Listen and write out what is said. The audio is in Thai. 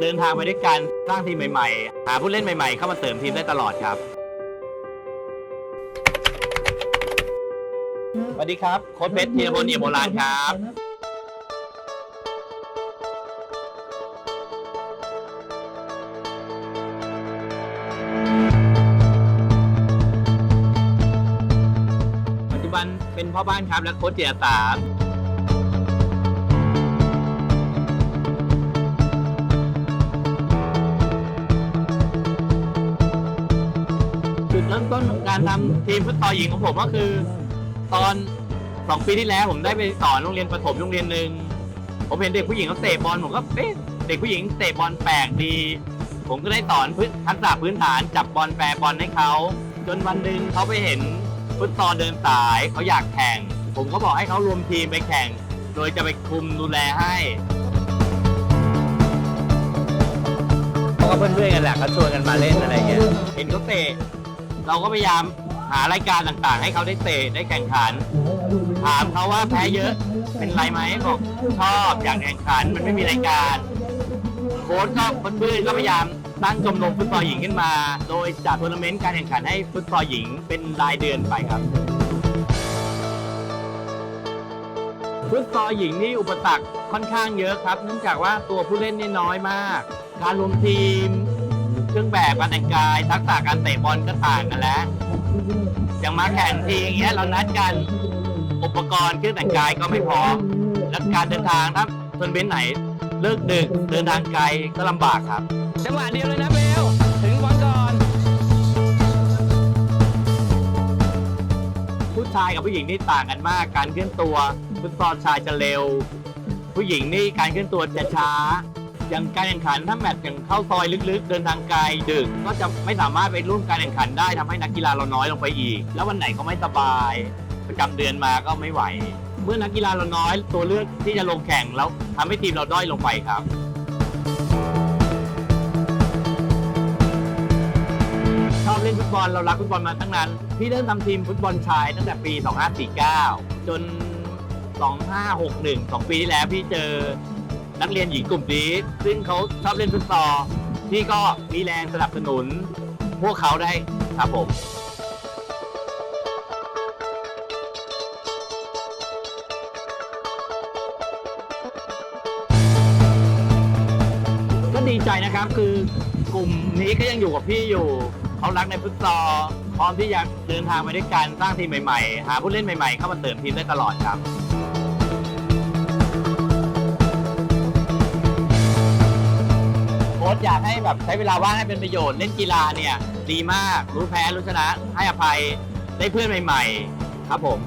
เดินทางไปด้วยกันสร้างทีมใหม่ๆ หาผู้เล่นใหม่ๆ เข้ามาเสริมทีมได้ตลอดครับ สวัสดีครับ โค้ชเพชรธีรพลเอี่ยมโบราณครับ ปัจจุบันเป็นพ่อบ้านครับและโค้ชเจียสาม ริ่มต้นของการทำทีมฟุตซอลหญิงของผมก็คือ ตอนสองปีที่แล้วผมได้ไปสอนโรงเรียนประถมโรงเรียนหนึ่งผมเห็นเด็กผู้หญิงเขาเตะบอลผมก็เอ๊ะเด็กผู้หญิงเตะบอลแปลกดี ผมก็ได้สอนพื้นทักษะพื้นฐานจับบอลแปรบอลให้เขาจนวันหนึ่งเขาไปเห็นฟุตซอลเดินสายเขาอยากแข่ง ผมก็บอกให้เขารวมทีมไปแข่ง โดยจะไปคุมดูแลให้เขาก็เพื่อนๆกันแหละเขาชวนกันมาเล่นอะไรเงี้ยเห็นเขาเตะ เราก็พยายามหารายการต่างๆ ให้เขาได้เตะได้แข่งขัน ถามเขาว่าแพ้เยอะเป็นไรไหมบอกชอบอยากแข่งขันมันไม่มีรายการโค้ชก็เพื่อนๆก็พยายามตั้งชมรมฟุตซอลหญิงขึ้นมา โดยจัดทัวร์นาเมนต์การแข่งขันให้ฟุตซอลหญิงเป็นรายเดือนไปครับ ฟุตซอลหญิงนี่อุปสรรคค่อนข้างเยอะครับ เนื่องจากว่าตัวผู้เล่นนี่น้อยมาก การรวมทีม เครื่องแบบการแต่งกาย ทักษะการเตะบอลก็ต่างกันแล้วอย่างมาแข่งทีอย่างเงี้ยเรานัดกันอุปกรณ์เครื่องแต่งกายก็ไม่พร้อมและการเดินทางถ้าทัวร์นาเมนต์ไหน เลิกดึกเดินทางไกลก็ลำบากครับจังหวะเดียวเลยนะเบลถึงบอลก่อนผู้ชายกับผู้หญิงนี่ต่างกันมาก การเคลื่อนตัวฟุตซอลชายจะเร็ว ผู้หญิงนี่การเคลื่อนตัวจะช้า อย่างการแข่งขันถ้าแมตช์อย่างเข้าซอยลึกๆ เดินทางไกลดึกก็จะไม่สามารถไปร่วมการแข่งขันได้ทำให้นักกีฬาเราน้อยลงไปอีก แล้ววันไหนเขาไม่สบาย ประจำเดือนมาก็ไม่ไหว เมื่อนักกีฬาเราน้อยตัวเลือกที่จะลงแข่งแล้วทำให้ทีมเราด้อยลงไปครับ ชอบเล่นฟุตบอลเรารักฟุตบอลมาตั้งนานพี่เริ่มทำทีมฟุตบอลชายตั้งแต่ปี 2549 จน 2561 2 ปีที่แล้วพี่เจอ นักเรียนหญิงกลุ่มนี้ ซึ่งเขาชอบเล่นฟุตซอลพี่ก็มีแรงสนับสนุน พวกเขาได้ครับผมก็ดีใจนะครับคือกลุ่มนี้ก็ยังอยู่กับพี่อยู่ เขารักในฟุตซอลพร้อมที่จะเดินทางไปด้วยกันสร้างทีมใหม่ๆ หาผู้เล่นใหม่ๆ เข้ามาเสริมทีมได้ตลอดครับ ค้ชอยากให้แบบใช้เวลาว่างให้เป็นประโยชน์เล่นกีฬาเนี่ย ดีมากรู้แพ้รู้ชนะให้อภัยได้เพื่อนใหม่ ๆ ครับผม